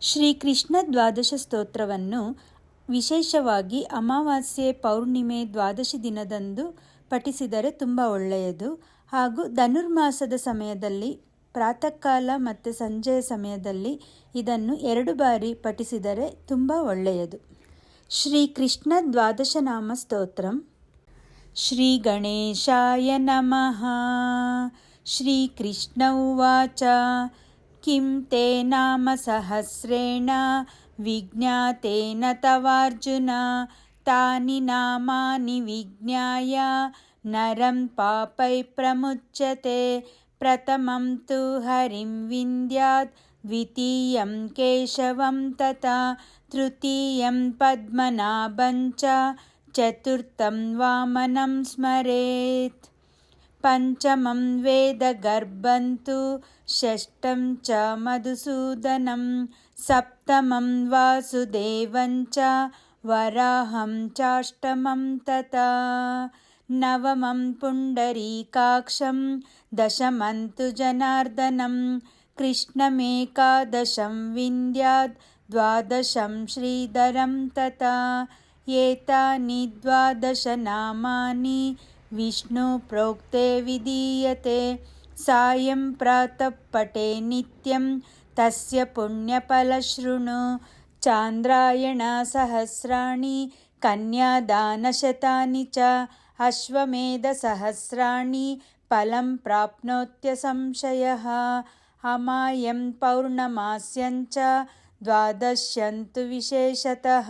ಶ್ರೀಕೃಷ್ಣ ದ್ವಾದಶ ಸ್ತೋತ್ರವನ್ನು ವಿಶೇಷವಾಗಿ ಅಮಾವಾಸ್ಯೆ ಪೌರ್ಣಿಮೆ ದ್ವಾದಶಿ ದಿನದಂದು ಪಠಿಸಿದರೆ ತುಂಬ ಒಳ್ಳೆಯದು. ಹಾಗೂ ಧನುರ್ಮಾಸದ ಸಮಯದಲ್ಲಿ ಪ್ರಾತಃ ಕಾಲ ಮತ್ತು ಸಂಜೆಯ ಸಮಯದಲ್ಲಿ ಇದನ್ನು ಎರಡು ಬಾರಿ ಪಠಿಸಿದರೆ ತುಂಬ ಒಳ್ಳೆಯದು. ಶ್ರೀಕೃಷ್ಣ ದ್ವಾದಶನಾಮ ಸ್ತೋತ್ರಂ. ಶ್ರೀ ಗಣೇಶಾಯ ನಮಃ. ಶ್ರೀಕೃಷ್ಣ ಉವಾಚ. किं ते नाम सहस्रेण विज्ञातेन तवार्जुन तानि नामानि विज्ञाय नरं पापै प्रमुच्यते प्रथमं तु हरिं विन्द्यात् द्वितीयं केशवं तथा तृतीयं पद्मनाभं च चतुर्थं वामनं स्मरेत् पञ्चमं वेदगर्भं तु षष्ठं च मधुसूदनं सप्तमं वासुदेवं च वराहं चाष्टमं तथा नवमं पुण्डरीकाक्षं दशमं तु जनार्दनं कृष्णमेकादशं विन्द्यात् द्वादशं श्रीधरं तथा एतानि द्वादशनामानि विष्णुप्रोक्ते विधीयते सायं प्रातः पटे नित्यं तस्य पुण्यफलशृणु चान्द्रायणसहस्राणि कन्यादानशतानि च अश्वमेधसहस्राणि फलं प्राप्नोत्यसंशयः अमायं पौर्णमास्यं च द्वादश्यन्तु विशेषतः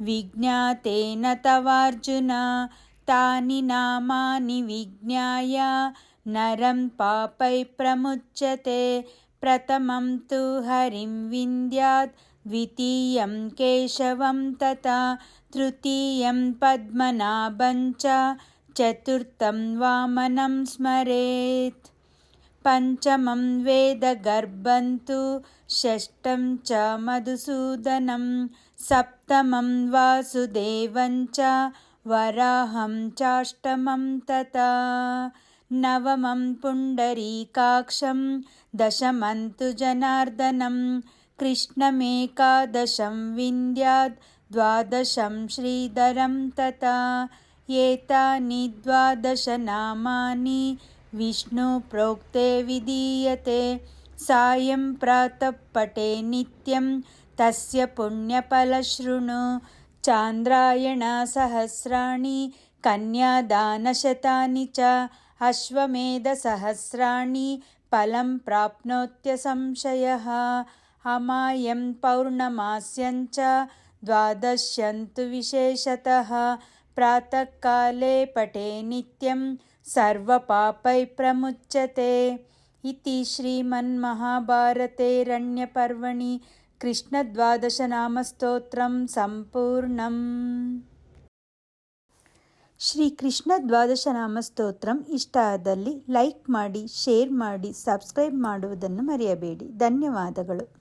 విజ్ఞాతేన తవార్జున తాని నామాని విజ్ఞాయ నరం పాపై ప్రముచ్యతే ప్రథమం తు హరిం వింద్యాత్ ద్వితీయం కేశవం తథా తృతీయం పద్మనాభం చ చతుర్థం వామనం స్మరేత్. पञ्चमं वेदगर्भं तु षष्ठं च मधुसूदनं सप्तमं वासुदेवं च वराहं चाष्टमं तथा नवमं पुण्डरीकाक्षं दशमं तु जनार्दनं कृष्णमेकादशं विन्द्यात् द्वादशं श्रीधरं तथा एतानि द्वादशनामानि विष्णुप्रोक्ते विधीयते सायं प्रातः पटे नित्यं तस्य पुण्यफलशृणु चान्द्रायणसहस्राणि कन्यादानशतानि च अश्वमेधसहस्राणि फलं प्राप्नोत्यसंशयः अमायं पौर्णमास्यं च द्वादश्यन्तु विशेषतः प्रातःकाले पटे नित्यं सर्वपापै प्रमुच्यते इति श्रीमन्महाभारते रण्यपर्वणि ಕೃಷ್ಣದ್ವಾದಶನಾಮಸ್ತೋತ್ರಂ ಸಂಪೂರ್ಣಂ ಶ್ರೀ ಕೃಷ್ಣ ದ್ವಾದಶನಾಮ ಸ್ತೋತ್ರಂ ಇಷ್ಟ ಆದಲ್ಲಿ ಲೈಕ್ ಮಾಡಿ ಶೇರ್ ಮಾಡಿ ಸಬ್ಸ್ಕ್ರೈಬ್ ಮಾಡುವುದನ್ನು ಮರೆಯಬೇಡಿ ಧನ್ಯವಾದಗಳು